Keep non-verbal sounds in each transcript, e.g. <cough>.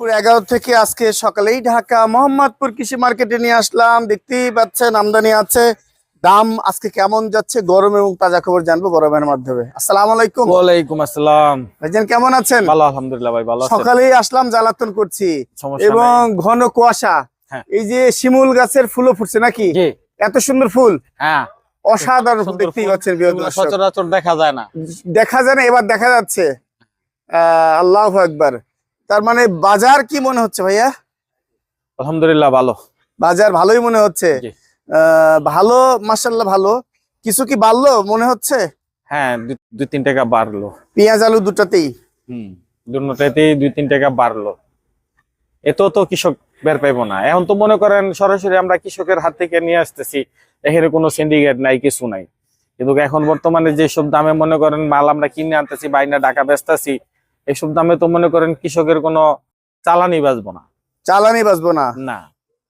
দুপুর এগারো থেকে আজকে সকালেই ঢাকা মোহাম্মদপুর কৃষি মার্কেটে নিয়ে আসলাম। দেখতেই পাচ্ছেন আমদানি আছে। দাম আজকে কেমন যাচ্ছে গরম এবং তাজা খবর জানব গরমের মাধ্যমে। আসসালাম আলাইকুম। ওয়ালাইকুম আসসালাম। ভাইজান কেমন আছেন? ভালো আলহামদুলিল্লাহ ভাই ভালো সকালেই আসলাম জ্বালাতন করছি। এবং ঘন কুয়াশা। হ্যাঁ। এই যে শিমুল গাছের ফুলও ফুটছে নাকি? এত সুন্দর ফুল। হ্যাঁ। অসাধারণ ফুল দেখতেই পাচ্ছেন সচরাচর দেখা যায় না। দেখা যায় না এবার দেখা যাচ্ছে। আহ আল্লাহ একবার তার মানে বাজার কি মনে হচ্ছে ভাইয়া? আলহামদুলিল্লাহ ভালো। বাজার ভালোই মনে হচ্ছে। ভালো মাসাল্লাহ ভালো। কিছু কি বাড়লো মনে হচ্ছে? হ্যাঁ দুই- তিন টাকা বাড়লো। পেঁয়াজ আলু দুটাতেই। হুম দুটাতেই দুই তিন টাকা বাড়লো। এত তো কৃষক বের পাইবো না। এখন তো মনে করেন সরাসরি আমরা কৃষকের হাত থেকে নিয়ে আসতেছি। এখানে কোনো সিন্ডিকেট নাই কিছু নাই। কিন্তু এখন বর্তমানে যেসব দামে মনে করেন মাল আমরা কিনে আনতেছি বাইনা টাকা বেচতেছি এইসব দামে তো মনে করেন কৃষকের কোনো চালানি বাঁচবো না। চালানি বাঁচবো না? না।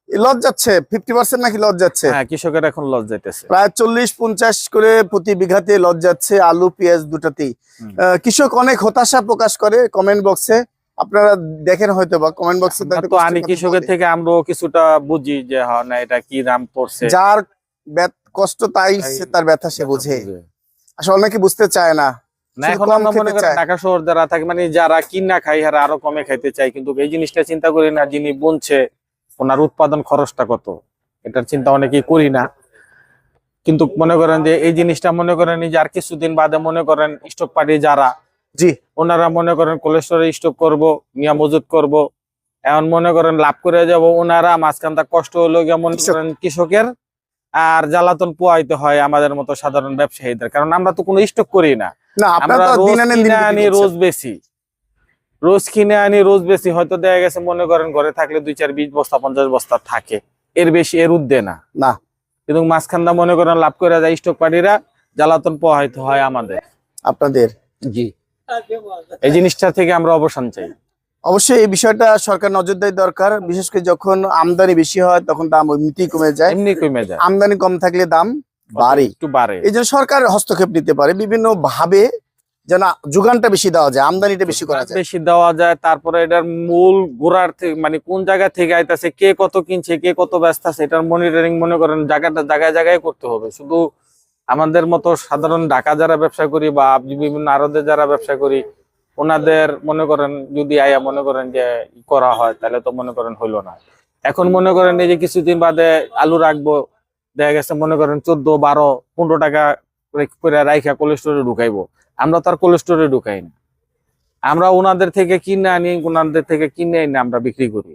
লজ যাচ্ছে? ফিফটি পার্সেন্ট নাকি লজ যাচ্ছে? হ্যাঁ কৃষকের এখন যাইতেছে। প্রায় চল্লিশ পঞ্চাশ করে প্রতি বিঘাতে লজ যাচ্ছে আলু পেঁয়াজ দুটাতেই। কৃষক অনেক হতাশা প্রকাশ করে কমেন্ট বক্সে আপনারা দেখেন হয়তো বা কমেন্ট বক্সে তো আনি কৃষকের থেকে আমরাও কিছুটা বুঝি যে হ্যাঁ না এটা কি দাম পড়ছে? যার কষ্ট তাই তার ব্যথা সে বোঝে। আসলে অনেকে বুঝতে চায় না। না শুধু এখন কম আমরা মনে করি ঢাকা শহর যারা থাকে মানে যারা কিনা খাই হারা আরও কমে খাইতে চাই কিন্তু এই জিনিসটা চিন্তা করি না যিনি বুনছে ওনার উৎপাদন খরচটা কত? এটার চিন্তা অনেকেই করি না। কিন্তু মনে করেন যে এই জিনিসটা মনে করেন যে আর কিছুদিন বাদে মনে করেন স্টক পার্টি যারা জি। ওনারা মনে করেন কোলেস্টোরে স্টক করব নিয়া মজুত করব। এখন মনে করেন লাভ করে যাব ওনারা মাঝখানটা কষ্ট হলো গিয়ে মনে করেন কৃষকের আর জ্বালাতন পোয়াইতে হয় আমাদের মতো সাধারণ ব্যবসায়ীদের। কারণ আমরা তো কোনো স্টক করি না। আমরা রোজ বেশি রোজ কিনে আনি রোজ বেশি হয়তো দেখা গেছে মনে করেন ঘরে থাকলে দুই চার বিশ বস্তা পঞ্চাশ বস্তা থাকে। এর বেশি এর উদ্দে না। না। কিন্তু মাঝখানটা মনে করেন লাভ করে যায় স্টক পার্টিরা জ্বালাতন পোহাইতে হয় আমাদের। আপনাদের? জি। এই জিনিসটা থেকে আমরা অবসান চাই। অবশ্যই এই বিষয়টা সরকার নজর দেয় দরকার। বিশেষ করে যখন আমদানি বেশি হয় তখন দাম এমনিতেই কমে যায়। এমনি কমে যায়। আমদানি কম থাকলে দাম বাড়ে। একটু বাড়ে। এই জন্য সরকার হস্তক্ষেপ নিতে পারে। বিভিন্ন ভাবে যেন যোগানটা বেশি দেওয়া যায় আমদানিটা বেশি করা যায়। বেশি দেওয়া যায় তারপরে এটার মূল গোড়ার মানে কোন জায়গা থেকে আইতাছে কে কত কিনছে কে কত ব্যস্ত আছে এটার মনিটরিং মনে করেন জায়গাটা জায়গায় জায়গায় করতে হবে। শুধু আমাদের মতো সাধারণ ঢাকা যারা ব্যবসা করি বা বিভিন্ন আরদে যারা ব্যবসা করি ওনাদের মনে করেন যদি আয়া মনে করেন যে করা হয় তাহলে তো মনে করেন হইল না। এখন মনে করেন এই যে কিছুদিন বাদে আলু রাখব দেখা গেছে মনে করেন চোদ্দ বারো পনেরো টাকা করে রাইখা কোলেস্টোরে ঢুকাইবো। আমরা তো আর কোলেস্টোরে ঢুকাই না। আমরা ওনাদের থেকে কিনে আনি ওনাদের থেকে কিনে এনে আমরা বিক্রি করি।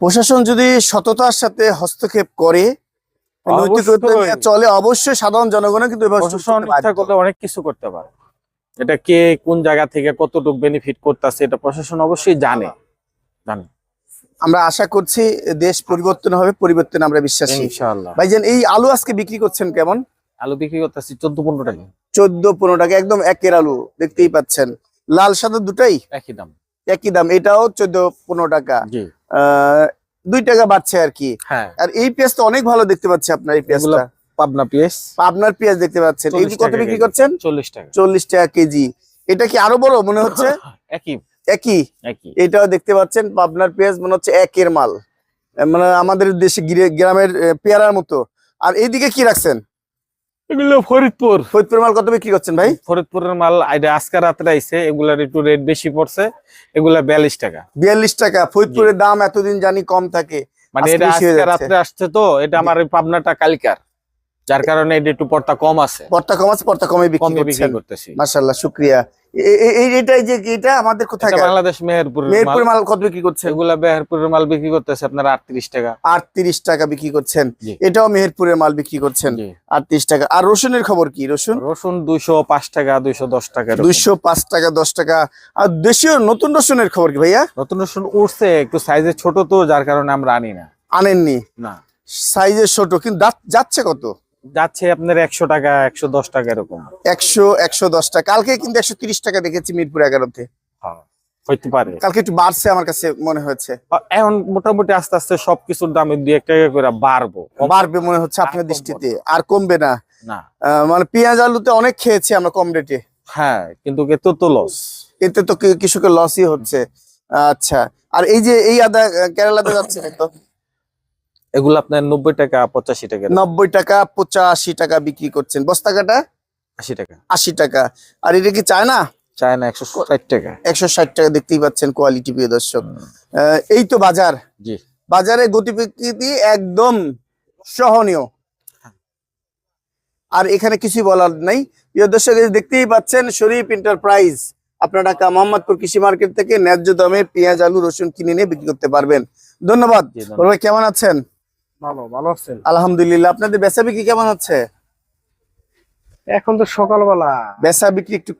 প্রশাসন যদি সততার সাথে হস্তক্ষেপ করে চলে অবশ্যই সাধারণ জনগণও কিন্তু অনেক কিছু করতে পারে। এটা কে কোন জায়গা থেকে কতটুকু বেনিফিট করতেছে এটা প্রশাসন অবশ্যই জানে। জানে। আমরা আশা করছি দেশ পরিবর্তন হবে পরিবর্তন আমরা বিশ্বাসী। ইনশাআল্লাহ। ভাইজান এই আলু আজকে বিক্রি করছেন কেমন? আলু বিক্রি করতেছি চোদ্দ পনেরো টাকা। চোদ্দ পনেরো টাকা একদম একের আলু দেখতেই পাচ্ছেন। লাল সাদা দুটাই? একই দাম। একই দাম এটাও চোদ্দ পনেরো টাকা। জি। আহ, দুই টাকা বাড়ছে আর কি। হ্যাঁ। আর এই পেঁয়াজটা অনেক ভালো দেখতে পাচ্ছি আপনার এই পেঁয়াজটা। পাবনা পিএস। আপনার পেঁয়াজ দেখতে পাচ্ছেন। এই 40 কত বিক্রি করছেন? চল্লিশ টাকা। চল্লিশ টাকা কেজি। এটা কি আরও বড় মনে হচ্ছে? <laughs> একই। একই? এটাও দেখতে পাচ্ছেন পাবনার পেঁয়াজ মনে হচ্ছে একের মাল। মানে আমাদের দেশে গিরে- গ্রামের পেয়ারার মতো। আর এইদিকে কি রাখছেন? এগুলো ফরিদপুর। ফরিদপুর মাল কত বিক্রি করছেন ভাই? ফরিদপুরের মাল আজকে রাত্রে আইছে এগুলার একটু রেট বেশি পড়ছে। এগুলা বিয়াল্লিশ টাকা। বিয়াল্লিশ টাকা। ফরিদপুরের দাম এতদিন জানি কম থাকে। মানে এটা আজকে রাত্রে আসছে তো এটা আমার পাবনাটা কালকার। যার কারণে এটা একটু পর্তা কম আছে। পর্তা কম আছে পর্তা কমে বিক্রি করতেছি। মাশাল্লাহ শুক্রিয়া। যে এটা আমাদের কোথায় বাংলাদেশ মেহেরপুরের মাল। মেহেরপুর মাল কত বিক্রি এগুলা মেহেরপুরের মাল বিক্রি করতেছে আপনার টাকা। আটত্রিশ টাকা বিক্রি করছেন। এটাও মেহেরপুরের মাল বিক্রি করছেন। জি। আটত্রিশ টাকা। আর রসুনের খবর কি? রসুন? রসুন দুইশো পাঁচ টাকা দুইশো দশ টাকা এরকম। দুইশো পাঁচ টাকা দশ টাকা। আর দেশীয় নতুন রসুনের খবর কি ভাইয়া? নতুন রসুন উঠছে একটু সাইজে ছোট তো যার কারণে আমরা আনি না। আনেননি? না। সাইজের ছোট কিন্তু যাচ্ছে কত? যাচ্ছে আপনার একশো টাকা একশো দশ টাকা এরকম। একশো একশো দশ টাকা। কালকে কিন্তু একশো তিরিশ টাকা দেখেছি মিরপুর এগারোতে হ্যাঁ, হইতে পারে। কালকে একটু বাড়ছে আমার কাছে মনে হয়েছে এখন মোটামুটি আস্তে আস্তে সবকিছুর দাম দুই এক টাকা করে বাড়বো। বাড়বে মনে হচ্ছে আপনার দৃষ্টিতে। আর কমবে না। মানে পেঁয়াজ আলুতে অনেক খেয়েছি আমরা কম রেটে। হ্যাঁ কিন্তু এত তো লস এতে তো কৃষকের লসই হচ্ছে। আচ্ছা। আর এই যে এই আদা কেরালাতে যাচ্ছে তো? এগুলো আপনার নব্বই টাকা পঁচাশি টাকা। নব্বই টাকা পঁচাশি টাকা বিক্রি করছেন। বস্তা কাটা? আশি টাকা। আশি টাকা। আর এটা কি চায় না চায়না একশো ষাট টাকা। একশো ষাট টাকা দেখতেই পাচ্ছেন কোয়ালিটি প্রিয় দর্শক। এই তো বাজার। জি। বাজারে গতিবিধি একদম সহনীয়। আর এখানে কিছুই বলার নাই। প্রিয় দর্শক দেখতেই পাচ্ছেন শরীফ এন্টারপ্রাইজ আপনার ঢাকা মোহাম্মদপুর কৃষি মার্কেট থেকে ন্যায্য দামে পেঁয়াজ আলু রসুন কিনে নিয়ে বিক্রি করতে পারবেন। ধন্যবাদ। কেমন আছেন? ভালো ভালো আছেন? আলহামদুলিল্লাহ আপনাদের বেচা বিক্রি কেমন হচ্ছে? এখন তো সকালবেলা। বেচা বিক্রি একটু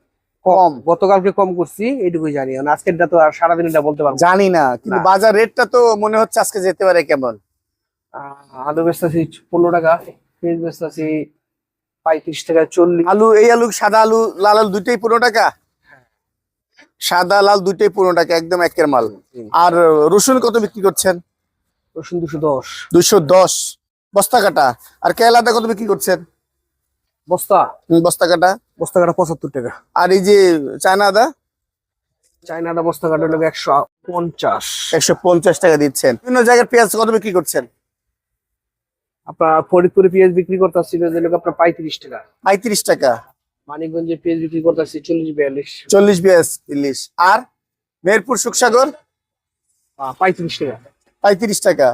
কম। গতকালকে কম করছি এইটুকুই জানি। আজকেরটা তো আর সারাদিন এটা বলতে পারব জানি না কিন্তু বাজার রেটটা তো মনে হচ্ছে আজকে যেতে পারে কেমন? আলু বেচতেছি পনেরো টাকা পেঁয়াজ বেচতেছি পঁয়ত্রিশ টাকা চল্লিশ। আলু এই আলু সাদা আলু লাল আলু দুইটাই পনেরো টাকা? সাদা লাল দুইটাই পনেরো টাকা একদম একের মাল। আর রসুন কত বিক্রি করছেন? রসুন দুশো দশ। দুইশো দশ। বস্তা কাটা। আর কেলাদা কত বিক্রি করছেন? বস্তা। বস্তা কাটা? বস্তা কাটা পঁচাত্তর টাকা। আর এই যে চায়না আদা চাইনাটা বস্তা কাটা হলো একশো পঞ্চাশ। একশো পঞ্চাশ টাকা দিচ্ছেন। বিভিন্ন জায়গার পেঁয়াজ কত বিক্রি করছেন? আপনার ফরিদপুরে পেঁয়াজ বিক্রি করতেছিল যে লোক আপনার পঁয়ত্রিশ টাকা। পঁয়ত্রিশ টাকা। মানিকগঞ্জে পেঁয়াজ বিক্রি করতেছি চল্লিশ বিয়াল্লিশ। চল্লিশ আর মেহেরপুর সুখসাগর? পঁয়ত্রিশ টাকা। পঁয়ত্রিশ টাকা।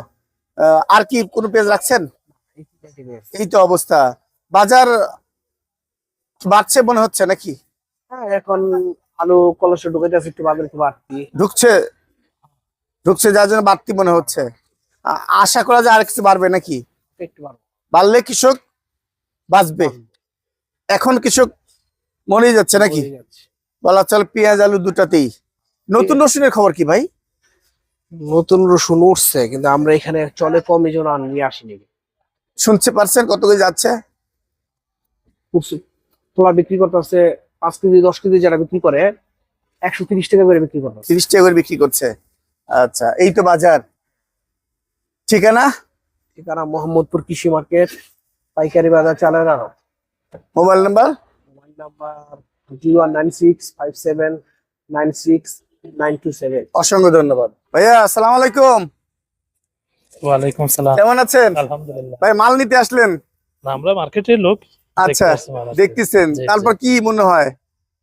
আহ, আর কি কোনো পেঁয়াজ রাখছেন? এই তো অবস্থা। বাজার বাড়ছে মনে হচ্ছে নাকি? হ্যাঁ এখন আলু কলসে ঢুকাইতে আছে একটু বাজার একটু বাড়তি। ঢুকছে ঢুকছে যার জন্য বাড়তি মনে হচ্ছে। আশা করা যায় আর কিছু বাড়বে নাকি? একটু বাড়লে কৃষক বাঁচবে। এখন কৃষক মরেই যাচ্ছে নাকি? বলা চল পেঁয়াজ আলু দুটাতেই। নতুন রসুনের খবর কি ভাই? নতুন রসুন উঠছে কিন্তু আমরা এখানে চলে কম এই জন্য নিয়ে আসিনি। শুনতে পারছেন কত করে যাচ্ছে? তোলা বিক্রি করতেছে পাঁচ কেজি দশ কেজি যারা বিক্রি করে একশো তিরিশ টাকা করে বিক্রি করতেছে। তিরিশ টাকা করে বিক্রি করছে। আচ্ছা এই তো বাজার। ঠিকানা? ঠিকানা মোহাম্মদপুর কৃষি মার্কেট পাইকারি বাজার চালের আরও mobile number? Mobile number zero one nine six five seven nine six অসংখ্য ধন্যবাদ। ভাইয়া আসসালামু আলাইকুম। ওয়ালাইকুম সালাম। কেমন আছেন? আলহামদুলিল্লাহ। ভাই মাল নিতে আসলেন? না, আমরা মার্কেটের লোক। আচ্ছা। দেখতেছেন। তারপর কি মনে হয়?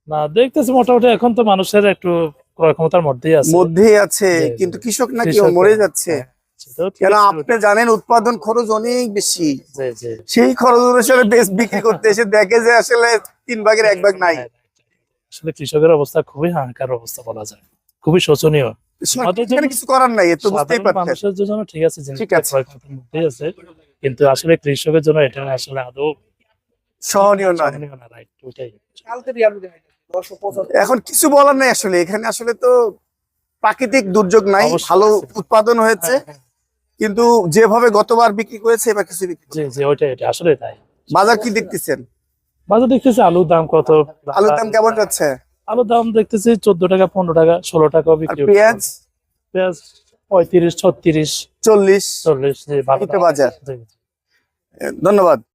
না দেখতেছি মোটামুটি এখন তো মানুষের একটু ক্রয় ক্ষমতার মধ্যেই আছে। মধ্যেই আছে। কিন্তু কৃষক নাকি মরে যাচ্ছে। হ্যাঁ, সেটাও ঠিক কেন আপনি জানেন উৎপাদন খরচ অনেক বেশি। সেই খরচ অনুসারে বেশ বিক্রি করতে এসে দেখে যে আসলে তিন ভাগের এক ভাগ নাই। হ্যাঁ, আসলে কৃষকের অবস্থা খুবই হাহাকার অবস্থা বলা যায়। খুবই শোচনীয়। কিছু করার নাই মানুষের জন্য ঠিক আছে আছে। কিন্তু আসলে কৃষকের জন্য এটা আসলে আদৌ সহনীয় না, right, ওইটাই। কালকে আলু দেখাই নশো পঁচাত্তর। এখন কিছু বলার নাই আসলে এখানে আসলে তো প্রাকৃতিক দুর্যোগ নাই ভালো উৎপাদন হয়েছে। হ্যাঁ, হ্যাঁ। কিন্তু যেভাবে গতবার বিক্রি করেছে এবার কিছু বিক্রি জি জি ওইটাই ওইটাই আসলে তাই। বাজার কি দেখতেছেন? বাজার দেখতেছি আলুর দাম কত? আলুর দাম কেমন যাচ্ছে? আলুর দাম দেখতেছি চোদ্দ টাকা পনেরো টাকা ষোলো টাকা বিক্রি পেঁয়াজ? পেঁয়াজ পঁয়ত্রিশ ছত্রিশ চল্লিশ? চল্লিশ। বাজার। ধন্যবাদ।